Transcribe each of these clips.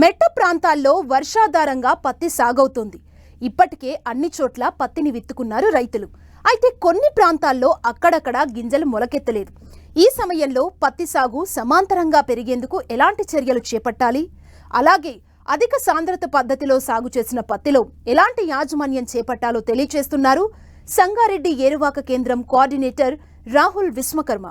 మెట్ట ప్రాంతాల్లో వర్షాధారంగా పత్తి సాగవుతోంది. ఇప్పటికే అన్ని చోట్ల పత్తిని విత్తుకున్నారు రైతులు. అయితే కొన్ని ప్రాంతాల్లో అక్కడక్కడ గింజలు మొలకెత్తలేదు. ఈ సమయంలో పత్తి సాగు సమాంతరంగా పెరిగేందుకు ఎలాంటి చర్యలు చేపట్టాలి? అలాగే అధిక సాంద్రత పద్ధతిలో సాగు చేసిన పత్తిలో ఎలాంటి యాజమాన్యం చేపట్టాలో తెలియచేస్తున్నారు సంగారెడ్డి ఏరువాక కేంద్రం కోఆర్డినేటర్ రాహుల్ విశ్వకర్మ.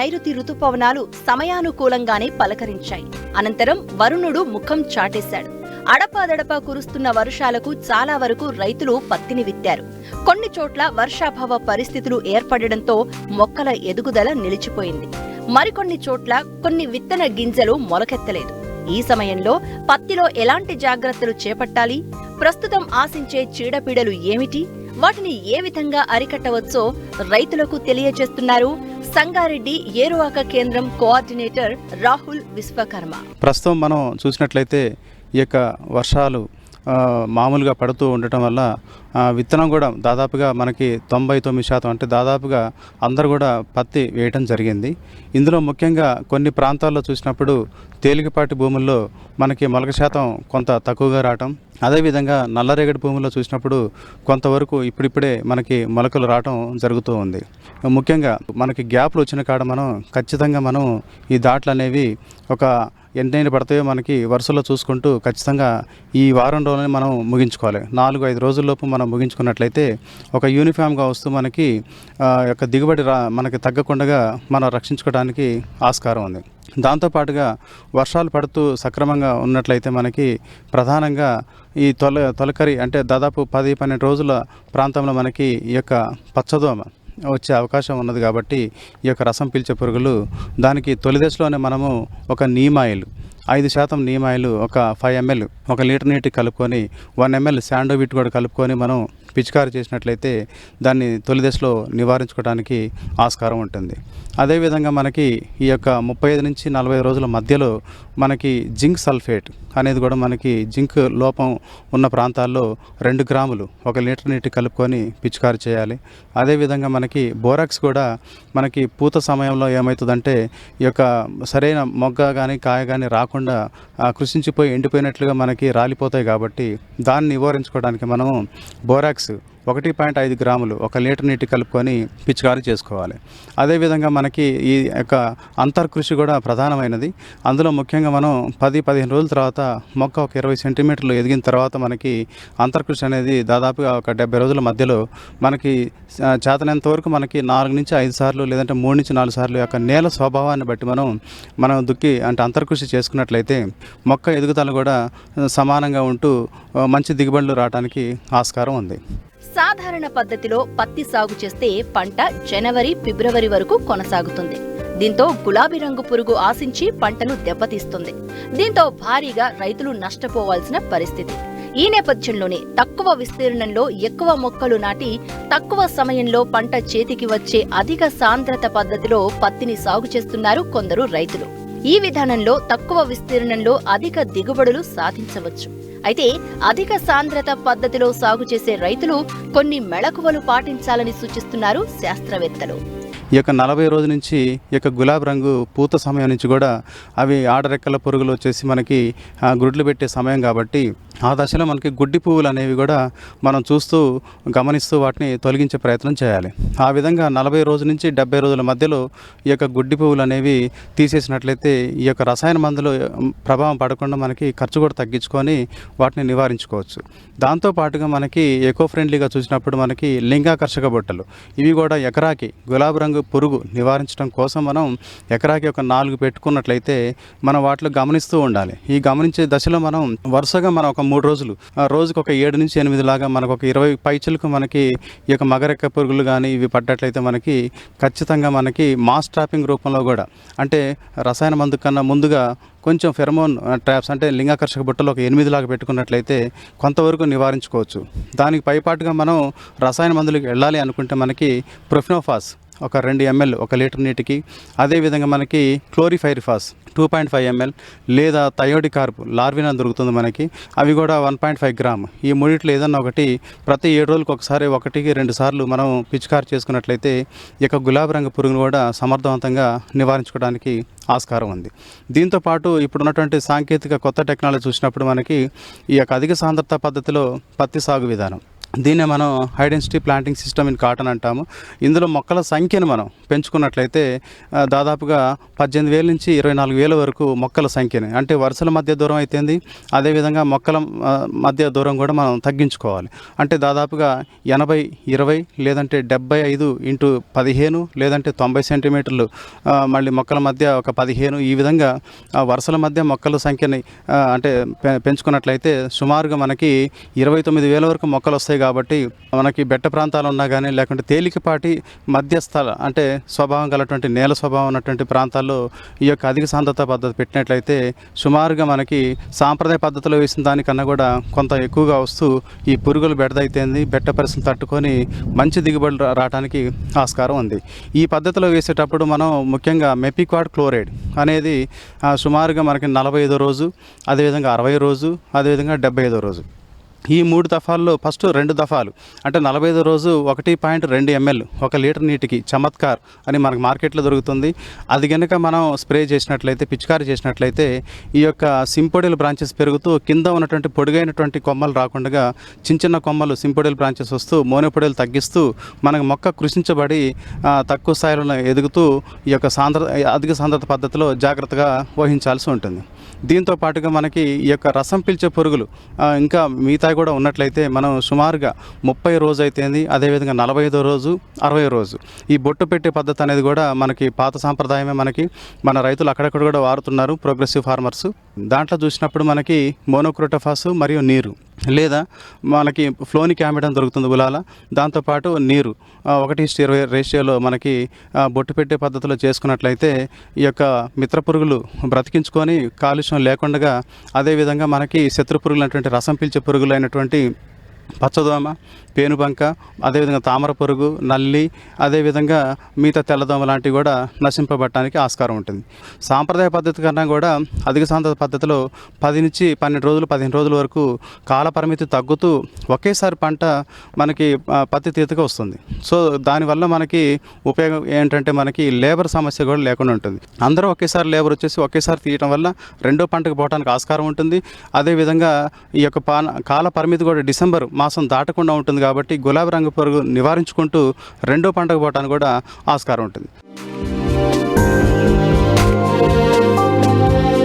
నైరుతి ఋతుపవనాలు సమయానుకూలంగానే పలకరించాయి. అనంతరం వరుణుడు ముఖం చాటేశాడు. అడపాదడపా కురుస్తున్న వర్షాలకు చాలా వరకు రైతులు పత్తిని విత్తారు. కొన్ని చోట్ల వర్షాభావ పరిస్థితులు ఏర్పడడంతో మొక్కల ఎదుగుదల నిలిచిపోయింది. మరికొన్ని చోట్ల కొన్ని విత్తన గింజలు మొలకెత్తలేదు. ఈ సమయంలో పత్తిలో ఎలాంటి జాగ్రత్తలు చేపట్టాలి? ప్రస్తుతం ఆశించే చీడపీడలు ఏమిటి? వాటిని ఏ విధంగా అరికట్టవచ్చో రైతులకు తెలియజేస్తున్నారు సంగారెడ్డి ఏరువాక కేంద్రం కోఆర్డినేటర్ రాహుల్ విశ్వకర్మ. ప్రస్తుతం మనం చూసినట్లయితే ఈ యొక్క వర్షాలు మామూలుగా పడుతూ ఉండటం వల్ల విత్తనం కూడా దాదాపుగా మనకి తొంభై తొమ్మిది శాతం అంటే దాదాపుగా అందరు కూడా పత్తి వేయటం జరిగింది. ఇందులో ముఖ్యంగా కొన్ని ప్రాంతాల్లో చూసినప్పుడు తేలికపాటి భూముల్లో మనకి మొలక శాతం కొంత తక్కువగా రావటం అదేవిధంగా నల్లరేగడి భూముల్లో చూసినప్పుడు కొంతవరకు ఇప్పుడిప్పుడే మనకి మొలకలు రావటం జరుగుతూ ఉంది. ముఖ్యంగా మనకి గ్యాప్లు వచ్చిన కాడ మనం ఖచ్చితంగా మనం ఈ దాట్లు అనేవి ఒక ఎన్నైనా పడతాయో మనకి వరుసలో చూసుకుంటూ ఖచ్చితంగా ఈ వారం రోజులని మనం ముగించుకోవాలి. నాలుగు ఐదు రోజుల్లోపు మనం ముగించుకున్నట్లయితే ఒక యూనిఫామ్గా వస్తూ మనకి యొక్క దిగుబడి రా మనకి తగ్గకుండా మనం రక్షించుకోవడానికి ఆస్కారం ఉంది. దాంతోపాటుగా వర్షాలు పడుతూ సక్రమంగా ఉన్నట్లయితే మనకి ప్రధానంగా ఈ తొల తొలకరి అంటే దాదాపు పది పన్నెండు రోజుల ప్రాంతంలో మనకి ఈ యొక్క పచ్చదోమ వచ్చే అవకాశం ఉన్నది కాబట్టి ఈ యొక్క రసం పీల్చే పురుగులు దానికి తొలి దశలోనే మనము ఒక నీమాయిల్ ఐదు శాతం నీమాయిల్ ఒక ఫైవ్ ఎంఎల్ ఒక లీటర్ నీటికి కలుపుకొని వన్ ఎంఎల్ శాండోవిట్ కూడా కలుపుకొని మనం పిచికారి చేసినట్లయితే దాన్ని తొలి దశలో నివారించుకోవడానికి ఆస్కారం ఉంటుంది. అదేవిధంగా మనకి ఈ యొక్క ముప్పై ఐదు నుంచి నలభై రోజుల మధ్యలో మనకి జింక్ సల్ఫేట్ అనేది కూడా మనకి జింక్ లోపం ఉన్న ప్రాంతాల్లో రెండు గ్రాములు ఒక లీటర్ నీటి కలుపుకొని పిచికారి చేయాలి. అదేవిధంగా మనకి బోరాక్స్ కూడా మనకి పూత సమయంలో ఏమవుతుందంటే ఈ యొక్క సరైన మొగ్గ కానీ కాయ కానీ రాకుండా ఆ, కృషించిపోయి ఎండిపోయినట్లుగా మనకి రాలిపోతాయి కాబట్టి దాన్ని నివారించుకోవడానికి మనము బోరాక్స్ クス。ఒకటి పాయింట్ ఐదు గ్రాములు ఒక లీటర్ నీటి కలుపుకొని పిచికారీ చేసుకోవాలి. అదేవిధంగా మనకి ఈ యొక్క అంతర్కృషి కూడా ప్రధానమైనది. అందులో ముఖ్యంగా మనం పది పదిహేను రోజుల తర్వాత మొక్క ఒక ఇరవై సెంటీమీటర్లు ఎదిగిన తర్వాత మనకి అంతర్కృషి అనేది దాదాపుగా ఒక డెబ్బై రోజుల మధ్యలో మనకి చేతనంత వరకు మనకి నాలుగు నుంచి ఐదు సార్లు లేదంటే మూడు నుంచి నాలుగు సార్లు యొక్క నేల స్వభావాన్ని బట్టి మనం మనం దుక్కి అంటే అంతర్కృషి చేసుకున్నట్లయితే మొక్క ఎదుగుదల కూడా సమానంగా ఉంటూ మంచి దిగుబడులు రావడానికి ఆస్కారం ఉంది. సాధారణ పద్ధతిలో పత్తి సాగు చేస్తే పంట జనవరి ఫిబ్రవరి వరకు కొనసాగుతుంది. దీంతో గులాబీ రంగు పురుగు ఆశించి పంటను దెబ్బతీస్తుంది. దీంతో భారీగా రైతులు నష్టపోవాల్సిన పరిస్థితి. ఈ నేపథ్యంలోనే తక్కువ విస్తీర్ణంలో ఎక్కువ మొక్కలు నాటి తక్కువ సమయంలో పంట చేతికి వచ్చే అధిక సాంద్రత పద్ధతిలో పత్తిని సాగు చేస్తున్నారు కొందరు రైతులు. ఈ విధానంలో తక్కువ విస్తీర్ణంలో అధిక దిగుబడులు సాధించవచ్చు. అయితే అధిక సాంద్రత పద్ధతిలో సాగు చేసే రైతులు కొన్ని మెళకువలు పాటించాలని సూచిస్తున్నారు శాస్త్రవేత్తలు. ఈ యొక్క నలభై రోజుల నుంచి ఈ యొక్క గులాబీ రంగు పూత సమయం నుంచి కూడా అవి ఆడరెక్కల పురుగులు వచ్చేసి మనకి గుడ్లు పెట్టే సమయం కాబట్టి ఆ దశలో మనకి గుడ్డి పువ్వులు అనేవి కూడా మనం చూస్తూ గమనిస్తూ వాటిని తొలగించే ప్రయత్నం చేయాలి. ఆ విధంగా నలభై రోజుల నుంచి డెబ్బై రోజుల మధ్యలో ఈ యొక్క గుడ్డి పువ్వులు అనేవి తీసేసినట్లయితే ఈ యొక్క రసాయన మందులు ప్రభావం పడకుండా మనకి ఖర్చు కూడా తగ్గించుకొని వాటిని నివారించుకోవచ్చు. దాంతో పాటుగా మనకి ఎకో ఫ్రెండ్లీగా చూసినప్పుడు మనకి లింగాకర్షక బుట్టలు. ఇవి కూడా ఎకరాకి గులాబీ రంగు పురుగు నివారించడం కోసం మనం ఎకరాకి ఒక నాలుగు పెట్టుకున్నట్లయితే మనం వాటిలో గమనిస్తూ ఉండాలి. ఈ గమనించే దశలో మనం వరుసగా మనం ఒక మూడు రోజులు. ఆ రోజుకు ఒక ఏడు నుంచి ఎనిమిది లాగా మనకు ఒక ఇరవై పైచులకు మనకి ఈ యొక్క మగరెక్క పురుగులు కానీ ఇవి పడ్డట్లయితే మనకి ఖచ్చితంగా మనకి మాస్ ట్రాపింగ్ రూపంలో కూడా. అంటే రసాయన మందు కన్నా ముందుగా కొంచెం ఫెరమోన్ ట్రాప్స్ అంటే లింగాకర్షక బుట్టలో ఒక ఎనిమిది లాగా పెట్టుకున్నట్లయితే కొంతవరకు నివారించుకోవచ్చు. దానికి పైపాటుగా మనం రసాయన మందులకు వెళ్ళాలి అనుకుంటే మనకి ప్రొఫినోఫాస్ ఒక రెండు ఎంఎల్ ఒక లీటర్ నీటికి. అదేవిధంగా మనకి chlorpyrifos two point five ml లేదా థయోడికార్బ్ కార్ప్ లార్వినా దొరుకుతుంది మనకి. అవి కూడా వన్ పాయింట్ ఫైవ్ గ్రామ్. ఈ మూడిట్లో ఏదన్నా ఒకటి ప్రతి ఏడు రోజులకు ఒకసారి ఒకటికి రెండు సార్లు మనం పిచికారు చేసుకున్నట్లయితే ఈ గులాబీ రంగు పురుగును కూడా సమర్థవంతంగా నివారించుకోవడానికి ఆస్కారం ఉంది. దీంతో పాటు సాంకేతిక కొత్త టెక్నాలజీ చూసినప్పుడు మనకి ఈ యొక్క అధిక సాంద్రత పద్ధతిలో పత్తి సాగు విధానం. దీన్నే మనం high density planting system in cotton అంటాము. ఇందులో మొక్కల సంఖ్యను మనం పెంచుకున్నట్లయితే దాదాపుగా పద్దెనిమిది వేల నుంచి ఇరవై నాలుగు వేల వరకు మొక్కల సంఖ్యని. అంటే వరుసల మధ్య దూరం అయితేంది అదేవిధంగా మొక్కల మధ్య దూరం కూడా మనం తగ్గించుకోవాలి. అంటే దాదాపుగా ఎనభై ఇరవై లేదంటే డెబ్బై ఐదు ఇంటూ పదిహేను లేదంటే తొంభై సెంటీమీటర్లు మళ్ళీ మొక్కల మధ్య ఒక పదిహేను ఈ విధంగా వరుసల మధ్య మొక్కల సంఖ్యని అంటే పె- పెంచుకున్నట్లయితే సుమారుగా మనకి ఇరవై తొమ్మిది వేల వరకు మొక్కలు వస్తాయి కాబట్టి మనకి బెట్ట ప్రాంతాలు ఉన్నా కానీ లేకుంటే తేలికపాటి మధ్యస్థల అంటే స్వభావం గలటువంటి నేల స్వభావం ఉన్నటువంటి ప్రాంతాల్లో ఈ యొక్క అధిక సాంద్రత పద్ధతి పెట్టినట్లయితే సుమారుగా మనకి సాంప్రదాయ పద్ధతిలో వేసిన దానికన్నా కూడా కొంత ఎక్కువగా వస్తూ ఈ పురుగులు బెడదైతేంది బెట్ట పరిస్థితులు తట్టుకొని మంచి దిగుబడి రా- రావడానికి ఆస్కారం ఉంది. ఈ పద్ధతిలో వేసేటప్పుడు మనం ముఖ్యంగా మెపిక్వాడ్ క్లోరైడ్ అనేది సుమారుగా మనకి నలభై ఐదో రోజు అదేవిధంగా అరవై రోజు అదేవిధంగా డెబ్బై ఐదో రోజు. ఈ మూడు దఫాల్లో ఫస్ట్ రెండు దఫాలు. అంటే నలభై ఐదు రోజు ఒకటి పాయింట్ రెండు ఎంఎల్ ఒక లీటర్ నీటికి చమత్కార్ అని మనకు మార్కెట్లో దొరుకుతుంది. అది కనుక మనం స్ప్రే చేసినట్లయితే పిచికారి చేసినట్లయితే ఈ యొక్క సింపోడియల్ బ్రాంచెస్ పెరుగుతూ కింద ఉన్నటువంటి పొడుగైనటువంటి కొమ్మలు రాకుండా చిన్న చిన్న కొమ్మలు సింపోడియల్ బ్రాంచెస్ వస్తూ మోనోపొడియలు తగ్గిస్తూ మనకు మొక్క కృషించబడి తక్కువ స్థాయిలో ఎదుగుతూ ఈ యొక్క సాంద్ర అధిక సాంద్రత పద్ధతిలో జాగ్రత్తగా వహించాల్సి ఉంటుంది. దీంతో పాటుగా మనకి ఈ యొక్క రసం పీల్చే పురుగులు ఇంకా మిగతా కూడా ఉన్నట్లయితే మనం సుమారుగా ముప్పై రోజు అయితేంది అదేవిధంగా నలభై ఐదో రోజు అరవై రోజు. ఈ బొట్టు పెట్టే పద్ధతి అనేది కూడా మనకి పాత సాంప్రదాయమే మనకి. మన రైతులు అక్కడక్కడ కూడా వాడుతున్నారు ప్రోగ్రెసివ్ ఫార్మర్స్. దాంట్లో చూసినప్పుడు మనకి మోనోక్రోటోఫాస్ మరియు నీరు. లేదా మనకి ఫ్లోనిక్ యామిడన్ దొరుకుతుంది గులాల. దాంతోపాటు నీరు. ఒకటి ఇరవై రేషియోలో మనకి బొట్టు పెట్టే పద్ధతిలో చేసుకున్నట్లయితే ఈ యొక్క మిత్ర పురుగులు బ్రతికించుకొని కాలుష్యం లేకుండా అదేవిధంగా మనకి శత్రు పురుగులు రసం పీల్చే పురుగులు అయినటువంటి పచ్చదోమ పేనుబంక అదేవిధంగా తామర పురుగు నల్లి అదేవిధంగా మిగతా తెల్లదోమ లాంటివి కూడా నశింపబట్టడానికి ఆస్కారం ఉంటుంది. సాంప్రదాయ పద్ధతి కన్నా కూడా అధిక సాంద్రత పద్ధతిలో పది నుంచి పన్నెండు రోజులు పదిహేను రోజుల వరకు కాల పరిమితి తగ్గుతూ ఒకేసారి పంట మనకి పత్తి తీతగా వస్తుంది. సో దానివల్ల మనకి ఉపయోగం ఏంటంటే మనకి లేబర్ సమస్య కూడా లేకుండా ఉంటుంది. అందరూ ఒకేసారి లేబర్ వచ్చేసి ఒకేసారి తీయటం వల్ల రెండో పంటకు పోవడానికి ఆస్కారం ఉంటుంది. అదేవిధంగా ఈ యొక్క పాన కాల పరిమితి కూడా డిసెంబర్ మాసం దాటకుండా ఉంటుంది కాబట్టి గులాబీ రంగు పురుగు నివారించుకుంటూ రెండో పంటకు పోవటానికి కూడా ఆస్కారం ఉంటుంది.